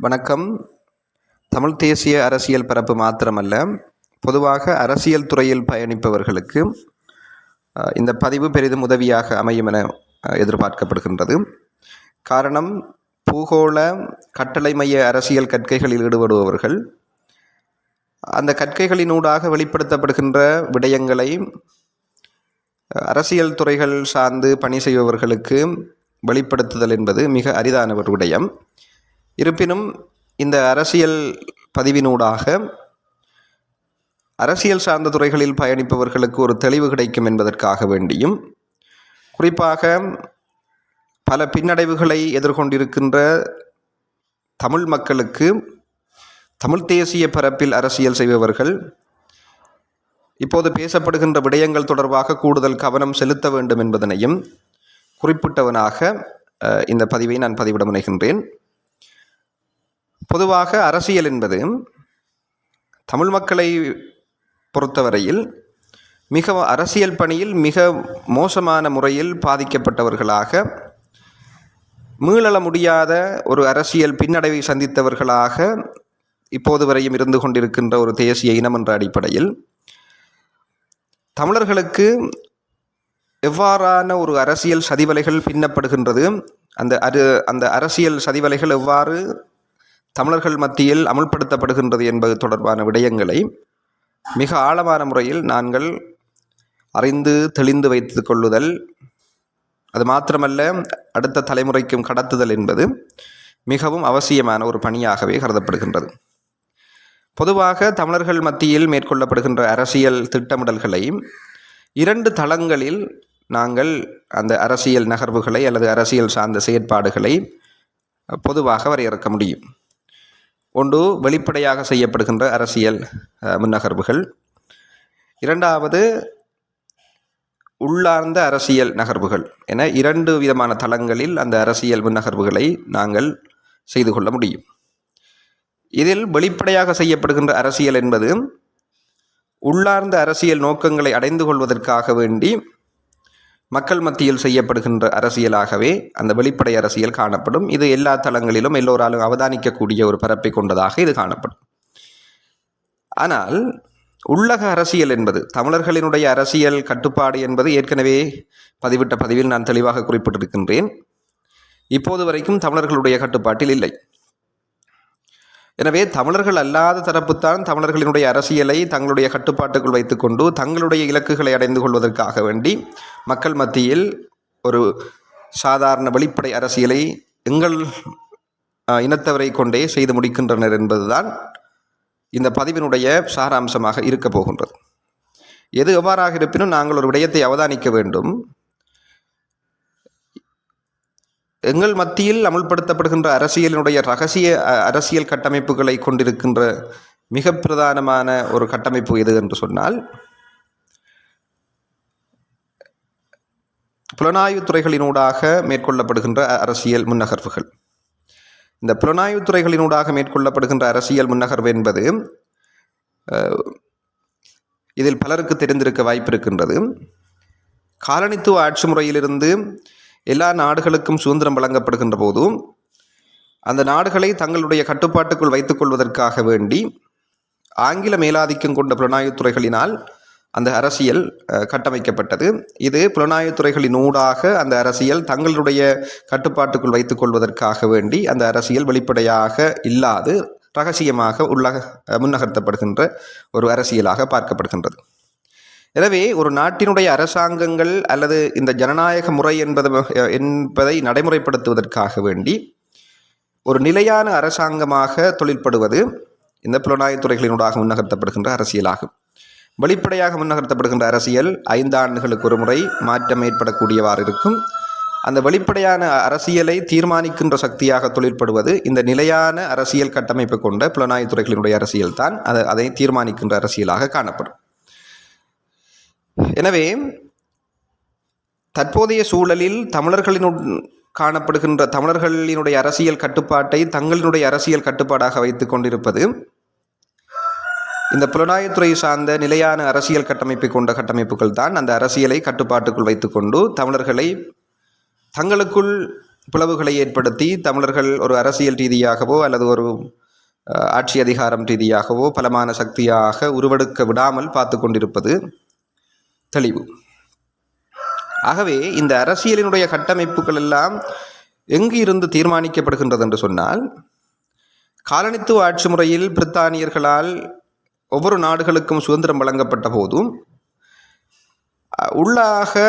வணக்கம். தமிழ் தேசிய அரசியல் பரப்பு மாத்திரமல்ல பொதுவாக அரசியல் துறையில் பயணிப்பவர்களுக்கு இந்த பதிவு பெரிதும் உதவியாக அமையும் என எதிர்பார்க்கப்படுகின்றது. காரணம் பூகோள கட்டளை மைய அரசியல் கற்கைகளில் ஈடுபடுபவர்கள் அந்த கற்கைகளினூடாக வெளிப்படுத்தப்படுகின்ற விடயங்களை அரசியல் துறைகள் சார்ந்து பணி செய்பவர்களுக்கு வெளிப்படுத்துதல் என்பது மிக அரிதான ஒரு விடயம் இருப்பினும் இந்த அரசியல் பதிவினூடாக அரசியல் சார்ந்த துறைகளில் பயணிப்பவர்களுக்கு ஒரு தெளிவு கிடைக்கும் என்பதற்காக வேண்டியும் குறிப்பாக பல பின்னடைவுகளை எதிர்கொண்டிருக்கின்ற தமிழ் மக்களுக்கு தமிழ் தேசிய பரப்பில் அரசியல் செய்பவர்கள் இப்போது பேசப்படுகின்ற விடயங்கள் தொடர்பாக கூடுதல் கவனம் செலுத்த வேண்டும் என்பதனையும் குறிப்பிட்டவனாக இந்த பதிவை நான் பதிவிட முனைகின்றேன். பொதுவாக அரசியல் என்பது தமிழ் மக்களை பொறுத்தவரையில் மிக அரசியல் பணியில் மிக மோசமான முறையில் பாதிக்கப்பட்டவர்களாக மீளள முடியாத ஒரு அரசியல் பின்னடைவை சந்தித்தவர்களாக இப்போது வரையும் இருந்து கொண்டிருக்கின்ற ஒரு தேசிய இனம் என்ற அடிப்படையில் தமிழர்களுக்கு எவ்வாறான ஒரு அரசியல் சதிவலைகள் பின்னப்படுகின்றது அந்த அது அந்த அரசியல் சதிவலைகள் எவ்வாறு தமிழர்கள் மத்தியில் அமுல்படுத்தப்படுகின்றது என்பது தொடர்பான விடயங்களை மிக ஆழமான முறையில் நாங்கள் அறிந்து தெளிந்து வைத்து கொள்ளுதல் அது மாத்திரமல்ல அடுத்த தலைமுறைக்கும் கடத்துதல் என்பது மிகவும் அவசியமான ஒரு பணியாகவே கருதப்படுகின்றது. பொதுவாக தமிழர்கள் மத்தியில் மேற்கொள்ளப்படுகின்ற அரசியல் திட்டமிடல்களை இரண்டு தளங்களில் நாங்கள் அந்த அரசியல் நகர்வுகளை அல்லது அரசியல் சார்ந்த செயற்பாடுகளை பொதுவாக வரையறுக்க முடியும். ஒன்று வெளிப்படையாக செய்யப்படுகின்ற அரசியல் முன்னகர்வுகள். இரண்டாவது உள்ளார்ந்த அரசியல் நகர்வுகள். என இரண்டு விதமான தளங்களில் அந்த அரசியல் முன்னகர்வுகளை நாங்கள் செய்து கொள்ள முடியும். இதில் வெளிப்படையாக செய்யப்படுகின்ற அரசியல் என்பது உள்ளார்ந்த அரசியல் நோக்கங்களை அடைந்து கொள்வதற்காக வேண்டி மக்கள் மத்தியில் செய்யப்படுகின்ற அரசியலாகவே அந்த வெளிப்படை அரசியல் காணப்படும். இது எல்லா தளங்களிலும் எல்லோராலும் அவதானிக்கக்கூடிய ஒரு பரப்பை கொண்டதாக இது காணப்படும். ஆனால் உள்ளக அரசியல் என்பது தமிழர்களினுடைய அரசியல் கட்டுப்பாடு என்பது ஏற்கனவே பதிவிட்ட பதிவில் நான் தெளிவாக குறிப்பிட்டிருக்கின்றேன். இப்போது வரைக்கும் தமிழர்களுடைய கட்டுப்பாட்டில் இல்லை. எனவே தமிழர்கள் அல்லாத தரப்புத்தான் தமிழர்களினுடைய அரசியலை தங்களுடைய கட்டுப்பாட்டுக்குள் வைத்துக்கொண்டு தங்களுடைய இலக்குகளை அடைந்து கொள்வதற்காக வேண்டி மக்கள் மத்தியில் ஒரு சாதாரண வெளிப்படை அரசியலை எங்கள் இனத்தவரை கொண்டே செய்து முடிக்கின்றனர் என்பதுதான் இந்த பதிவினுடைய சாராம்சமாக இருக்க போகின்றது. எது எவ்வாறாக இருப்பினும் நாங்கள் ஒரு விடயத்தை அவதானிக்க வேண்டும். எங்கள் மத்தியில் அமுல்படுத்தப்படுகின்ற அரசியலினுடைய ரகசிய அரசியல் கட்டமைப்புகளை கொண்டிருக்கின்ற மிக பிரதானமான ஒரு கட்டமைப்பு எது என்று சொன்னால் புலனாய்வு துறைகளினூடாக மேற்கொள்ளப்படுகின்ற அரசியல் முன்னகர்வுகள். இந்த புலனாய்வு துறைகளினூடாக மேற்கொள்ளப்படுகின்ற அரசியல் முன்னகர்வு என்பது இதில் பலருக்கு தெரிந்திருக்க வாய்ப்பு இருக்கின்றது. காலனித்துவ ஆட்சி முறையிலிருந்து எல்லா நாடுகளுக்கும் சுதந்திரம் வழங்கப்படுகின்ற போதும் அந்த நாடுகளை தங்களுடைய கட்டுப்பாட்டுக்குள் வைத்துக்கொள்வதற்காக வேண்டி ஆங்கில மேலாதிக்கம் கொண்ட புலனாய்வுத் துறைகளினால் அந்த அரசியல் கட்டமைக்கப்பட்டது. இது புலனாய்வுத்துறைகளின் ஊடாக அந்த அரசியல் தங்களுடைய கட்டுப்பாட்டுக்குள் வைத்துக்கொள்வதற்காக வேண்டி அந்த அரசியல் வெளிப்படையாக இல்லாது ரகசியமாக உள்ளக முன்னகர்த்தப்படுகின்ற ஒரு அரசியலாக பார்க்கப்படுகின்றது. எனவே ஒரு நாட்டினுடைய அரசாங்கங்கள் அல்லது இந்த ஜனநாயக முறை என்பது என்பதை நடைமுறைப்படுத்துவதற்காக வேண்டி ஒரு நிலையான அரசாங்கமாக தொழில்படுவது இந்த புலனாய்வு துறைகளினூடாக முன்னகர்த்தப்படுகின்ற அரசியலாகும். வெளிப்படையாக முன்னகர்த்தப்படுகின்ற அரசியல் ஐந்து ஆண்டுகளுக்கு ஒரு முறை மாற்றம் ஏற்படக்கூடியவாறு இருக்கும். அந்த வெளிப்படையான அரசியலை தீர்மானிக்கின்ற சக்தியாக தொழிற்படுவது இந்த நிலையான அரசியல் கட்டமைப்பு கொண்ட புலனாய்வு துறைகளினுடைய அரசியல் தான் அது அதை தீர்மானிக்கின்ற அரசியலாக காணப்படும். எனவே தற்போதைய சூழலில் தமிழர்களினு காணப்படுகின்ற தமிழர்களினுடைய அரசியல் கட்டுப்பாட்டை தங்களினுடைய அரசியல் கட்டுப்பாடாக வைத்துக் கொண்டிருப்பது இந்த புலனாய்வுத்துறை சார்ந்த நிலையான அரசியல் கட்டமைப்பை கொண்ட கட்டமைப்புகள் தான் அந்த அரசியலை கட்டுப்பாட்டுக்குள் வைத்துக்கொண்டு தமிழர்களை தங்களுக்குள் பிளவுகளை ஏற்படுத்தி தமிழர்கள் ஒரு அரசியல் ரீதியாகவோ அல்லது ஒரு ஆட்சி அதிகாரம் ரீதியாகவோ பலமான சக்தியாக உருவெடுக்க விடாமல் பார்த்து கொண்டிருப்பது தெளிவு. ஆகவே இந்த அரசியலினுடைய கட்டமைப்புகள் எல்லாம் எங்கு இருந்து தீர்மானிக்கப்படுகின்றது என்று சொன்னால் காலனித்துவ ஆட்சி முறையில் பிரித்தானியர்களால் ஒவ்வொரு நாடுகளுக்கும் சுதந்திரம் வழங்கப்பட்ட போதும் உள்ளாக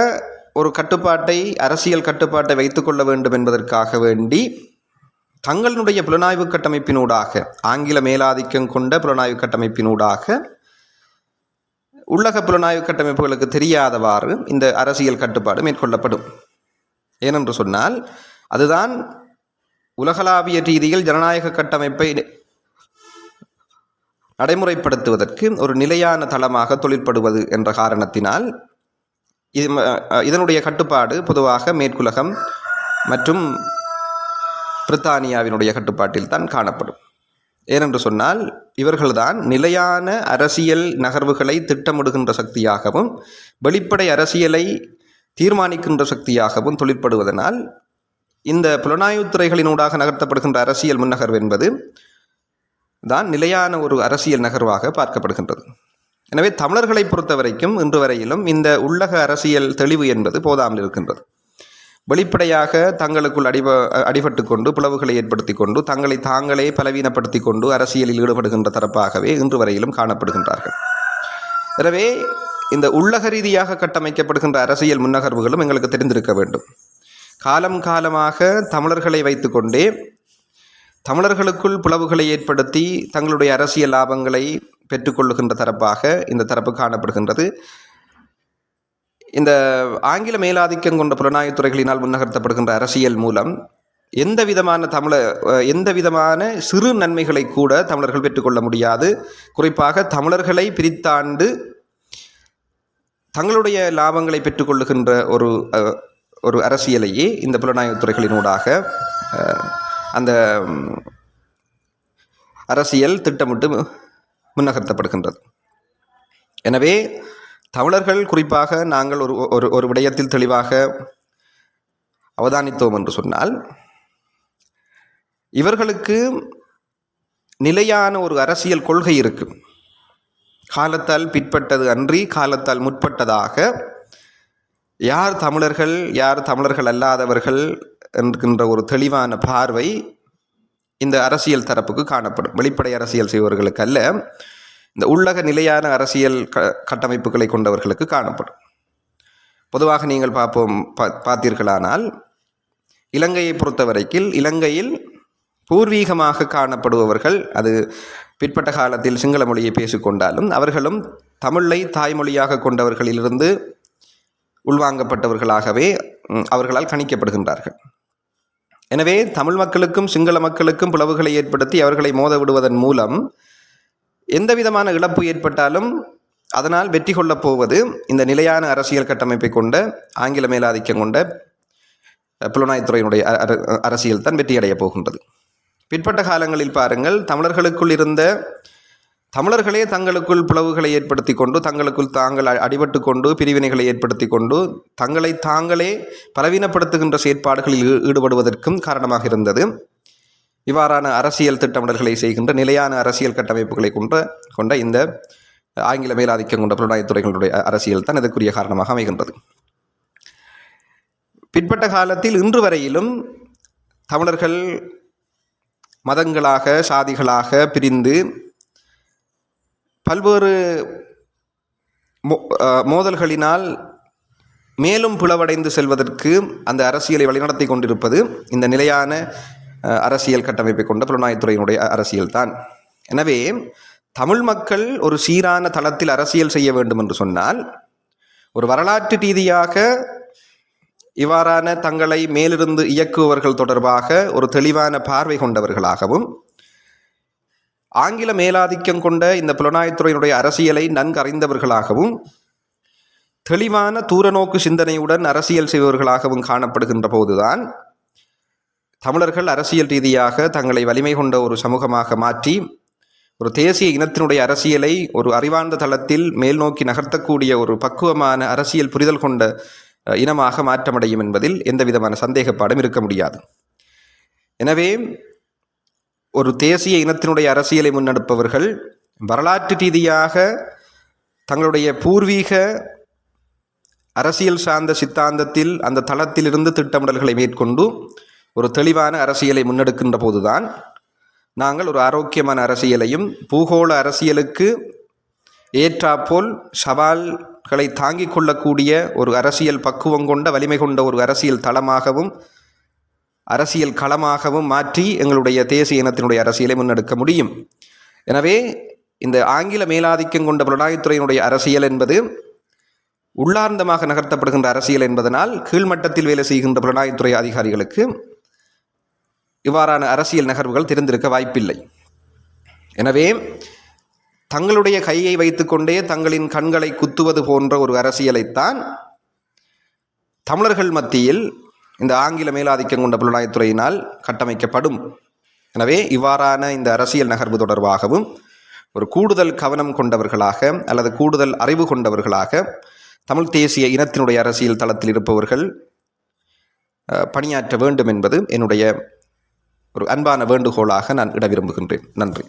ஒரு கட்டுப்பாட்டை அரசியல் கட்டுப்பாட்டை வைத்துக்கொள்ள வேண்டும் என்பதற்காக வேண்டி தங்களுடைய புலனாய்வு கட்டமைப்பினூடாக ஆங்கில மேலாதிக்கம் கொண்ட புலனாய்வு கட்டமைப்பினூடாக உள்ளக புலனாய்வு கட்டமைப்புகளுக்கு தெரியாதவாறு இந்த அரசியல் கட்டுப்பாடு மேற்கொள்ளப்படும். ஏனென்று சொன்னால் அதுதான் உலகளாவிய ரீதியில் ஜனநாயக கட்டமைப்பை நடைமுறைப்படுத்துவதற்கு ஒரு நிலையான தளமாக தொழிற்படுவது என்ற காரணத்தினால் இது ம- இதனுடைய கட்டுப்பாடு பொதுவாக மேற்குலகம் மற்றும் பிரித்தானியாவினுடைய கட்டுப்பாட்டில் தான் காணப்படும். ஏனென்று சொன்னால் இவர்கள்தான் நிலையான அரசியல் நகர்வுகளை திட்டமிடுகின்ற சக்தியாகவும் வெளிப்படை அரசியலை தீர்மானிக்கின்ற சக்தியாகவும் தொழிற்படுவதனால் இந்த புலனாய்வுத் துறைகளினூடாக நகர்த்தப்படுகின்ற அரசியல் முன்னகர்வு என்பது தான் நிலையான ஒரு அரசியல் நகர்வாக பார்க்கப்படுகின்றது. எனவே தமிழர்களை பொறுத்த வரைக்கும் இன்று வரையிலும் இந்த உள்ளக அரசியல் தெளிவு என்பது போதாமல் இருக்கின்றது. வெளிப்படையாக தங்களுக்குள் அடிப அடிபட்டு கொண்டு பிளவுகளை ஏற்படுத்தி கொண்டு தங்களை தாங்களே பலவீனப்படுத்தி கொண்டு அரசியலில் ஈடுபடுகின்ற தரப்பாகவே இன்று வரையிலும் காணப்படுகின்றார்கள். எனவே இந்த உள்ளக ரீதியாக கட்டமைக்கப்படுகின்ற அரசியல் முன்னகர்வுகளும் எங்களுக்கு தெரிந்திருக்க வேண்டும். காலம் காலமாக தமிழர்களை வைத்துக்கொண்டே தமிழர்களுக்குள் பிளவுகளை ஏற்படுத்தி தங்களுடைய அரசியல் லாபங்களை பெற்றுக்கொள்ளுகின்ற தரப்பாக இந்த தரப்பு காணப்படுகின்றது. இந்த ஆங்கில மேலாதிக்கம் கொண்ட புலனாய்வுத் துறைகளினால் முன்னகர்த்தப்படுகின்ற அரசியல் மூலம் எந்த விதமான தமிழ எந்த விதமான சிறு நன்மைகளை கூட தமிழர்கள் பெற்றுக்கொள்ள முடியாது. குறிப்பாக தமிழர்களை பிரித்தாண்டு தங்களுடைய லாபங்களை பெற்றுக்கொள்ளுகின்ற ஒரு ஒரு அரசியலையே இந்த புலனாய்வுத் துறைகளினூடாக அந்த அரசியல் திட்டமிட்டு முன்னகர்த்தப்படுகின்றது. எனவே தமிழர்கள் குறிப்பாக நாங்கள் ஒரு ஒரு ஒரு விடயத்தில் தெளிவாக அவதானித்தோம் என்று சொன்னால் இவர்களுக்கு நிலையான ஒரு அரசியல் கொள்கை இருக்கு. காலத்தால் பிற்பட்டது அன்றி காலத்தால் முற்பட்டதாக யார் தமிழர்கள் யார் தமிழர்கள் அல்லாதவர்கள் என்கின்ற ஒரு தெளிவான பார்வை இந்த அரசியல் தரப்புக்கு காணப்படும். வெளிப்படை அரசியல் செய்வர்களுக்கு அல்ல. இந்த உள்ளக நிலையான அரசியல் க கட்டமைப்புகளை கொண்டவர்களுக்கு காணப்படும். பொதுவாக நீங்கள் பார்ப்போம் பா பார்த்தீர்களானால் இலங்கையை பொறுத்தவரைக்கில் இலங்கையில் பூர்வீகமாக காணப்படுபவர்கள் அது பிற்பட்ட காலத்தில் சிங்கள மொழியை பேசிக்கொண்டாலும் அவர்களும் தமிழை தாய்மொழியாக கொண்டவர்களிலிருந்து உள்வாங்கப்பட்டவர்களாகவே அவர்களால் கணிக்கப்படுகின்றார்கள். எனவே தமிழ் மக்களுக்கும் சிங்கள மக்களுக்கும் பிளவுகளை ஏற்படுத்தி அவர்களை மோத விடுவதன் மூலம் எந்த விதமான இழப்பு ஏற்பட்டாலும் அதனால் வெற்றி கொள்ளப் போவது இந்த நிலையான அரசியல் கட்டமைப்பை கொண்ட ஆங்கில மேலாதிக்கம் கொண்ட புலனாய்த்துறையினுடைய அர- அரசியல் தான் வெற்றியடையப் போகின்றது. பிற்பட்ட காலங்களில் பாருங்கள் தமிழர்களுக்குள் இருந்த தமிழர்களே தங்களுக்குள் பிளவுகளை ஏற்படுத்தி கொண்டு தங்களுக்குள் தாங்கள் அ- அடிபட்டு கொண்டு பிரிவினைகளை ஏற்படுத்தி கொண்டு தங்களை தாங்களே பலவீனப்படுத்துகின்ற செயற்பாடுகளில் ஈ- ஈடுபடுவதற்கும் காரணமாக இருந்தது. இவ்வாறான அரசியல் திட்டமிடல்களை செய்கின்ற நிலையான அரசியல் கட்டமைப்புகளை கொண்ட கொண்ட இந்த ஆங்கில மேலாதிக்கம் கொண்ட புலனாய்த்துறைகளுடைய அரசியல் தான் இதற்குரிய காரணமாக அமைகின்றது. பிற்பட்ட காலத்தில் இன்று வரையிலும் தமிழர்கள் மதங்களாக சாதிகளாக பிரிந்து பல்வேறு மோ மோதல்களினால் மேலும் புலவடைந்து செல்வதற்கு அந்த அரசியலை வழிநடத்தி கொண்டிருப்பது இந்த நிலையான அரசியல் கட்டமைப்பை கொண்ட புலனாய்த்துறையினுடைய அரசியல் தான். எனவே தமிழ் மக்கள் ஒரு சீரான தளத்தில் அரசியல் செய்ய வேண்டும் என்று சொன்னால் ஒரு வரலாற்று ரீதியாக இவ்வாறான தங்களை மேலிருந்து இயக்குபவர்கள் தொடர்பாக ஒரு தெளிவான பார்வை கொண்டவர்களாகவும் ஆங்கில மேலாதிக்கம் கொண்ட இந்த புலனாய்த்துறையினுடைய அரசியலை நன்கு அறிந்தவர்களாகவும் தெளிவான தூரநோக்கு சிந்தனையுடன் அரசியல் செய்பவர்களாகவும் காணப்படுகின்ற போதுதான் தமிழர்கள் அரசியல் ரீதியாக தங்களை வலிமை கொண்ட ஒரு சமூகமாக மாற்றி ஒரு தேசிய இனத்தினுடைய அரசியலை ஒரு அறிவார்ந்த தளத்தில் மேல் நோக்கி நகர்த்தக்கூடிய ஒரு பக்குவமான அரசியல் புரிதல் கொண்ட இனமாக மாற்றமடையும் என்பதில் எந்தவிதமான சந்தேகப்பாடும் இருக்க முடியாது. எனவே ஒரு தேசிய இனத்தினுடைய அரசியலை முன்னெடுப்பவர்கள் வரலாற்று ரீதியாக தங்களுடைய பூர்வீக அரசியல் சார்ந்த சித்தாந்தத்தில் அந்த தளத்திலிருந்து திட்டமிடல்களை மேற்கொண்டு ஒரு தெளிவான அரசியலை முன்னெடுக்கின்ற போதுதான் நாங்கள் ஒரு ஆரோக்கியமான அரசியலையும் பூகோள அரசியலுக்கு ஏற்றாப்போல் சவால்களை தாங்கிக் கொள்ளக்கூடிய ஒரு அரசியல் பக்குவம் கொண்ட வலிமை கொண்ட ஒரு அரசியல் தளமாகவும் அரசியல் களமாகவும் மாற்றி எங்களுடைய தேசிய இனத்தினுடைய அரசியலை முன்னெடுக்க முடியும். எனவே இந்த ஆங்கில மேலாதிக்கம் கொண்ட புலனாய்வுத்துறையினுடைய அரசியல் என்பது உள்ளார்ந்தமாக நகர்த்தப்படுகின்ற அரசியல் என்பதனால் கீழ்மட்டத்தில் வேலை செய்கின்ற புலனாய்வுத்துறை அதிகாரிகளுக்கு இவ்வாறான அரசியல் நகர்வுகள் தெரிந்திருக்க வாய்ப்பில்லை. எனவே தங்களுடைய கையை வைத்துக்கொண்டே தங்களின் கண்களை குத்துவது போன்ற ஒரு அரசியலைத்தான் தமிழர்கள் மத்தியில் இந்த ஆங்கில மேலாதிக்கம் கொண்ட புலனாய்த்துறையினால் கட்டமைக்கப்படும். எனவே இவ்வாறான இந்த அரசியல் நகர்வு தொடர்பாகவும் ஒரு கூடுதல் கவனம் கொண்டவர்களாக அல்லது கூடுதல் அறிவு கொண்டவர்களாக தமிழ் தேசிய இனத்தினுடைய அரசியல் தளத்தில் இருப்பவர்கள் பணியாற்ற வேண்டும் என்பது என்னுடைய ஒரு அன்பான வேண்டுகோளாக நான் இட விரும்புகின்றேன். நன்றி.